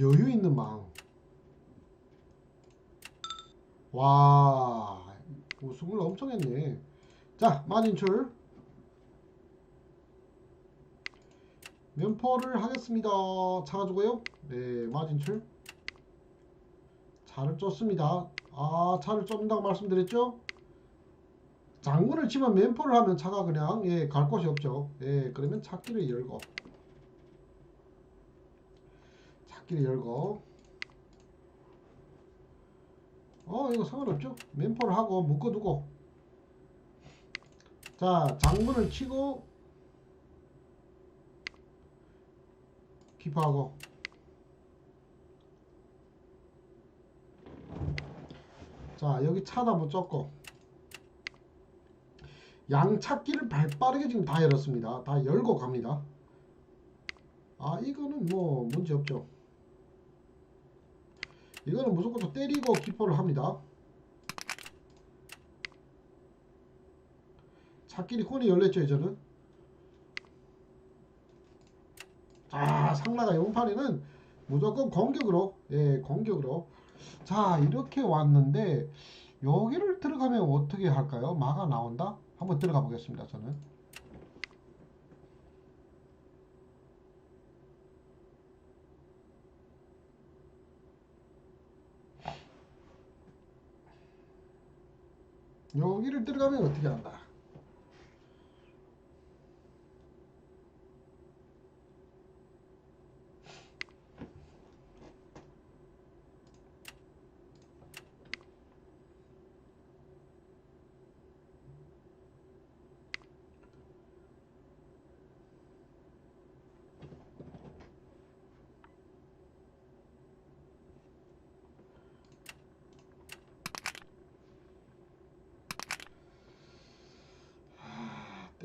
여유 있는 마음. 와, 우승을 엄청 했네. 자, 마진출. 면포를 하겠습니다. 차가지고요. 네, 마진출. 차를 쫓습니다. 아, 차를 쫓는다고 말씀드렸죠? 장군을 치면 면포를 하면 차가 그냥 예, 갈 곳이 없죠. 예, 그러면 찾기를 열고 찾기를 열고 어 이거 상관없죠. 면포를 하고 묶어두고 자 장군을 치고 기포하고 자 여기 차다 못 쫓고 양찾기를 발빠르게 지금 다 열었습니다. 다 열고 갑니다. 아 이거는 뭐 문제 없죠. 이거는 무조건 또 때리고 기포를 합니다. 찾기리 콘이 열렸죠 이제는. 자 상라가 용판에는 무조건 공격으로 예 공격으로 자 이렇게 왔는데 여기를 들어가면 어떻게 할까요? 마가 나온다? 한번 들어가 보겠습니다. 저는. 여기를 들어가면 어떻게 한다?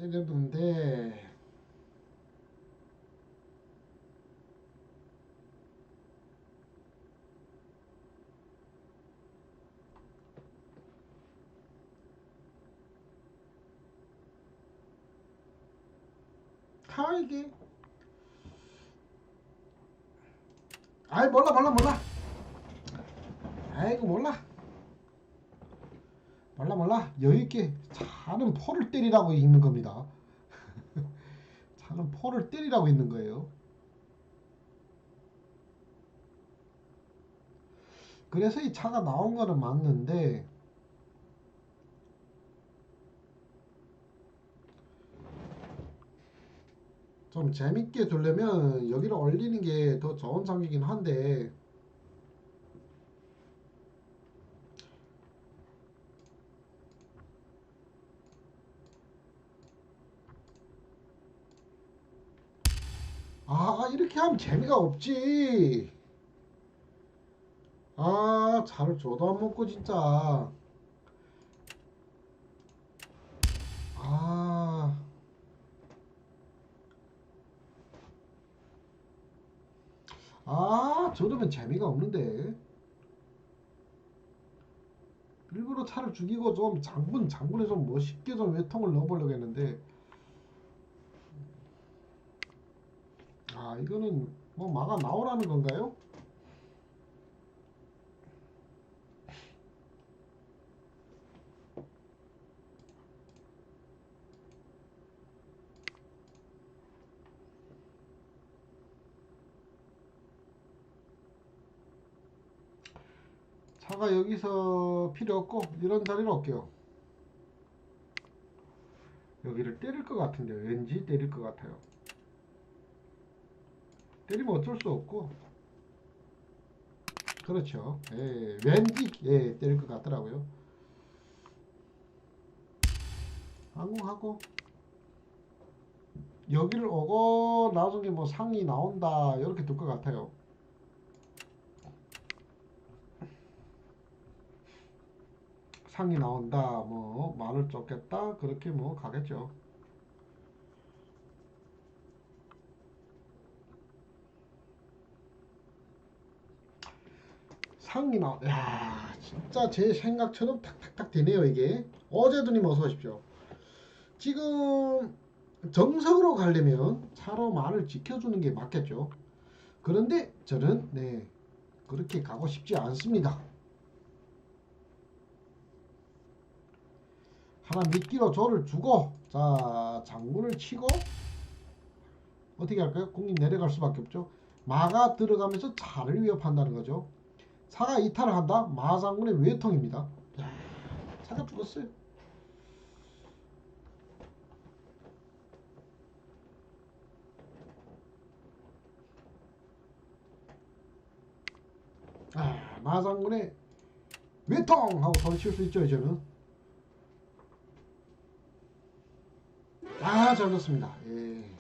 때려둔데 하 이게 아이 몰라 몰라 몰라. 아이고 몰라 몰라 여유있게 차는 포를 때리라고 있는 겁니다. 차는 포를 때리라고 있는 거예요. 그래서 이 차가 나온 거는 맞는데 좀 재밌게 두려면 여기를 올리는 게 더 좋은 상이긴 한데 아 이렇게 하면 재미가 없지 아 차를 줘도 안 먹고 진짜 아 아, 저러면 재미가 없는데. 일부러 차를 죽이고 좀 장군, 장군에 좀 멋있게 좀 외통을 넣어보려고 했는데. 아, 이거는 뭐 마가 나오라는 건가요? 차가 여기서 필요 없고 이런 자리로 올게요. 여기를 때릴 것 같은데 왠지 때릴 것 같아요. 때리면 어쩔 수 없고 그렇죠. 예, 왠지 예, 때릴 것 같더라고요. 항공하고 여기를 오고 나중에 뭐 상이 나온다 이렇게 될 것 같아요. 상이 나온다 뭐 말을 쫓겠다 그렇게 뭐 가겠죠. 상이 나, 야 진짜 제 생각처럼 탁탁탁 되네요 이게. 어제도님 어서 오십시오. 지금 정석으로 가려면 차로 말을 지켜주는 게 맞겠죠. 그런데 저는 네 그렇게 가고 싶지 않습니다. 하나 미끼로 조를 주고 자 장군을 치고 어떻게 할까요? 공이 내려갈 수밖에 없죠. 마가 들어가면서 차를 위협한다는 거죠. 사가 이탈을 한다. 마장군의 외통입니다. 야, 차가 죽었어요. 아, 마장군의 외통 하고 소리칠 수 있죠, 저는. 아, 잘 넣습니다. 예.